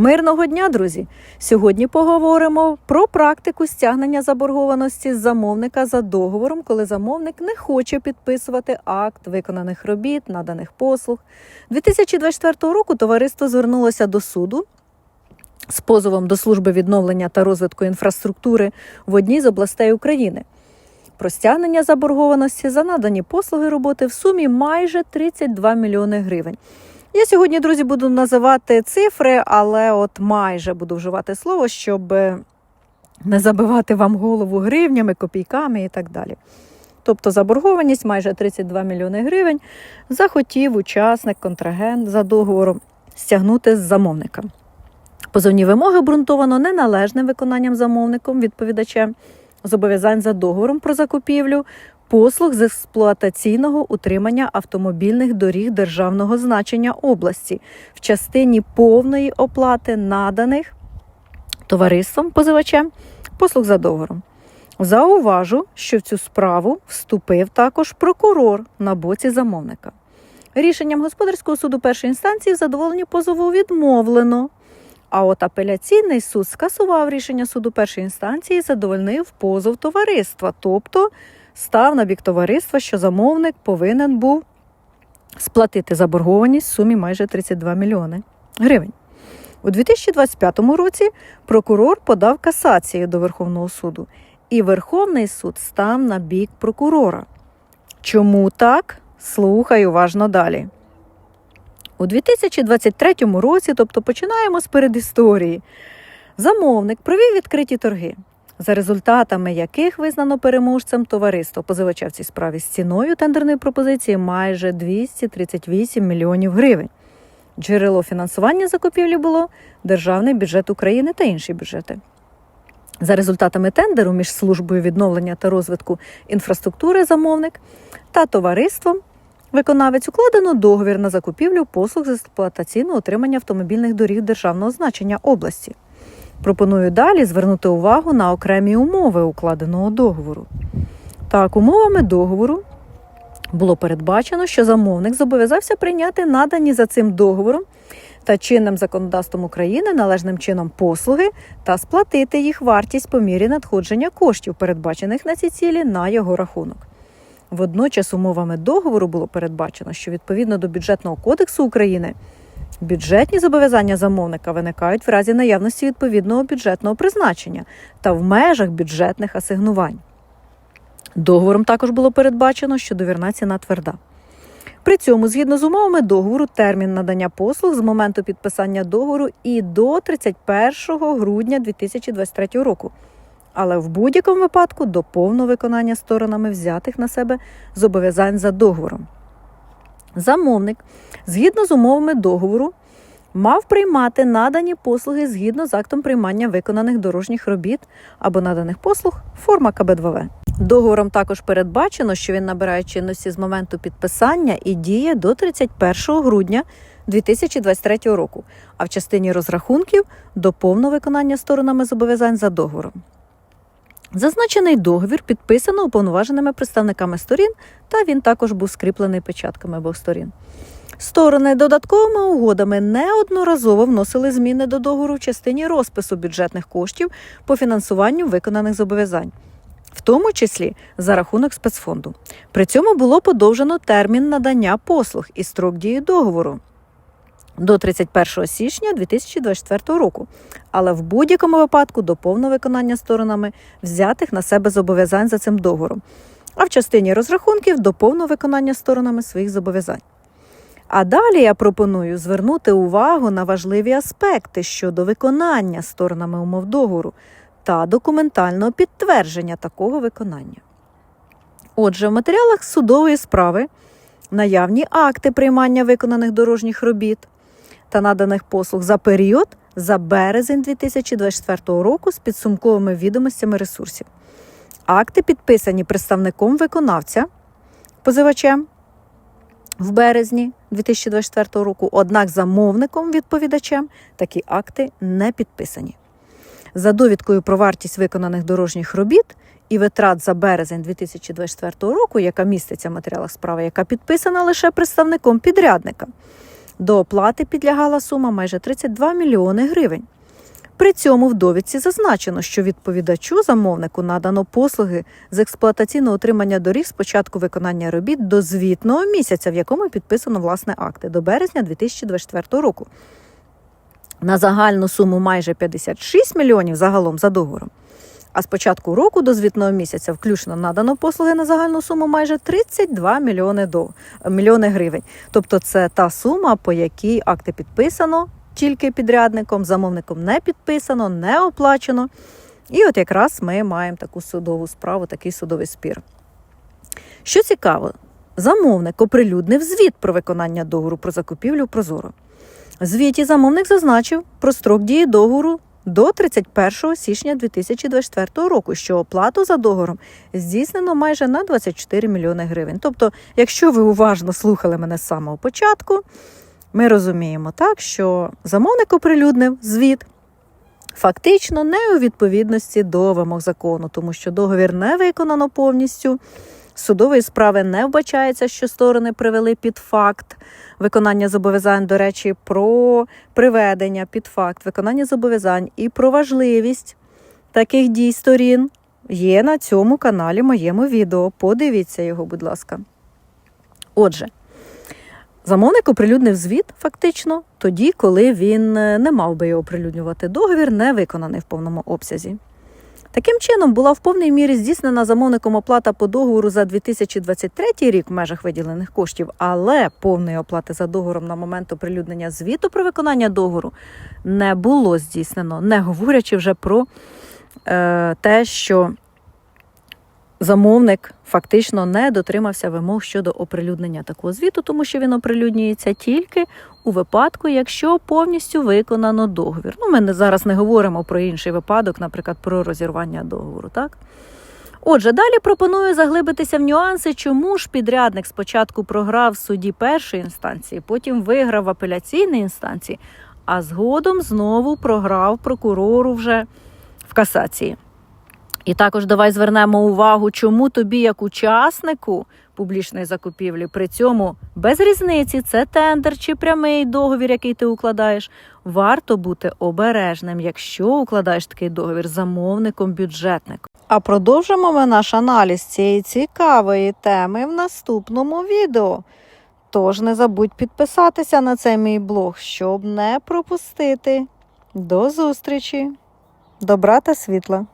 Мирного дня, друзі! Сьогодні поговоримо про практику стягнення заборгованості замовника за договором, коли замовник не хоче підписувати акт виконаних робіт, наданих послуг. 2024 року товариство звернулося до суду з позовом до служби відновлення та розвитку інфраструктури в одній з областей України. Про стягнення заборгованості за надані послуги роботи в сумі майже 32 мільйони гривень. Я сьогодні, друзі, буду називати цифри, але от майже буду вживати слово, щоб не забивати вам голову гривнями, копійками і так далі. Тобто заборгованість майже 32 мільйони гривень захотів учасник, контрагент за договором стягнути з замовника. Позовні вимоги обґрунтовано неналежним виконанням замовником відповідачем зобов'язань за договором про закупівлю послуг з експлуатаційного утримання автомобільних доріг державного значення області в частині повної оплати наданих товариством позивачем послуг за договором. Зауважу, що в цю справу вступив також прокурор на боці замовника. Рішенням господарського суду першої інстанції в задоволенні позову відмовлено. А от апеляційний суд скасував рішення суду першої інстанції і задовольнив позов товариства, тобто став на бік товариства, що замовник повинен був сплатити заборгованість в сумі майже 32 мільйони гривень. У 2025 році прокурор подав касацію до Верховного суду, і Верховний суд став на бік прокурора. Чому так? Слухай уважно далі. У 2023 році, тобто починаємо з передісторії, замовник провів відкриті торги, за результатами яких визнано переможцем товариство позивача в цій справі з ціною тендерної пропозиції майже 238 мільйонів гривень. Джерело фінансування закупівлі було державний бюджет України та інші бюджети. За результатами тендеру між службою відновлення та розвитку інфраструктури замовник та товариством Виконавець укладено договір на закупівлю послуг з експлуатаційного утримання автомобільних доріг державного значення області. Пропоную далі звернути увагу на окремі умови укладеного договору. Так, умовами договору було передбачено, що замовник зобов'язався прийняти надані за цим договором та чинним законодавством України належним чином послуги та сплатити їх вартість по мірі надходження коштів, передбачених на ці цілі на його рахунок. Водночас умовами договору було передбачено, що відповідно до бюджетного кодексу України бюджетні зобов'язання замовника виникають в разі наявності відповідного бюджетного призначення та в межах бюджетних асигнувань. Договором також було передбачено, що довірна ціна тверда. При цьому, згідно з умовами договору, термін надання послуг з моменту підписання договору і до 31 грудня 2023 року але в будь-якому випадку до повного виконання сторонами взятих на себе зобов'язань за договором. Замовник, згідно з умовами договору, мав приймати надані послуги згідно з актом приймання виконаних дорожніх робіт або наданих послуг форма КБ2В. Договором також передбачено, що він набирає чинності з моменту підписання і діє до 31 грудня 2023 року, а в частині розрахунків до повного виконання сторонами зобов'язань за договором. Зазначений договір підписано уповноваженими представниками сторін, та він також був скріплений печатками обох сторін. Сторони додатковими угодами неодноразово вносили зміни до договору в частині розпису бюджетних коштів по фінансуванню виконаних зобов'язань, в тому числі за рахунок спецфонду. При цьому було подовжено термін надання послуг і строк дії договору до 31 січня 2024 року, але в будь-якому випадку до повного виконання сторонами взятих на себе зобов'язань за цим договором, а в частині розрахунків до повного виконання сторонами своїх зобов'язань. А далі я пропоную звернути увагу на важливі аспекти щодо виконання сторонами умов договору та документального підтвердження такого виконання. Отже, в матеріалах судової справи наявні акти приймання виконаних дорожніх робіт, та наданих послуг за період за березень 2024 року з підсумковими відомостями ресурсів. Акти підписані представником виконавця позивачем в березні 2024 року, однак замовником відповідачем такі акти не підписані. За довідкою про вартість виконаних дорожніх робіт і витрат за березень 2024 року, яка міститься в матеріалах справи, яка підписана лише представником підрядника. До оплати підлягала сума майже 32 мільйони гривень. При цьому в довідці зазначено, що відповідачу замовнику надано послуги з експлуатаційного утримання доріг з початку виконання робіт до звітного місяця, в якому підписано власне акти до березня 2024 року. На загальну суму майже 56 мільйонів загалом за договором. А з початку року до звітного місяця включно надано послуги на загальну суму майже 32 мільйони, до, мільйони гривень. Тобто це та сума, по якій акти підписано тільки підрядником, замовником не підписано, не оплачено. І от якраз ми маємо таку судову справу, такий судовий спір. Що цікаво, замовник оприлюднив звіт про виконання договору про закупівлю Прозоро. В звіті замовник зазначив про строк дії договору до 31 січня 2024 року, що оплату за договором здійснено майже на 24 мільйони гривень. Тобто, якщо ви уважно слухали мене з самого початку, ми розуміємо так, що замовник оприлюднив звіт. Фактично не у відповідності до вимог закону, тому що договір не виконано повністю. Судової справи не вбачається, що сторони привели під факт виконання зобов'язань, до речі, про приведення під факт виконання зобов'язань і про важливість таких дій сторін є на цьому каналі моєму відео. Подивіться його, будь ласка. Отже, замовник оприлюднив звіт фактично тоді, коли він е, не мав би його оприлюднювати. Договір не виконаний в повному обсязі. Таким чином, була в повній мірі здійснена замовником оплата по договору за 2023 рік в межах виділених коштів, але повної оплати за договором на момент оприлюднення звіту про виконання договору не було здійснено, не говорячи вже про е, те, що замовник фактично не дотримався вимог щодо оприлюднення такого звіту, тому що він оприлюднюється тільки у випадку, якщо повністю виконано договір. Ну, ми зараз не говоримо про інший випадок, наприклад, про розірвання договору. так? Отже, далі пропоную заглибитися в нюанси, чому ж підрядник спочатку програв в суді першої інстанції, потім виграв в апеляційній інстанції, а згодом знову програв прокурору вже в касації. І також давай звернемо увагу, чому тобі, як учаснику публічної закупівлі, при цьому без різниці, це тендер чи прямий договір, який ти укладаєш, варто бути обережним, якщо укладаєш такий договір з замовником бюджетником. А продовжимо ми наш аналіз цієї цікавої теми в наступному відео. Тож не забудь підписатися на цей мій блог, щоб не пропустити. До зустрічі! Добра та світла!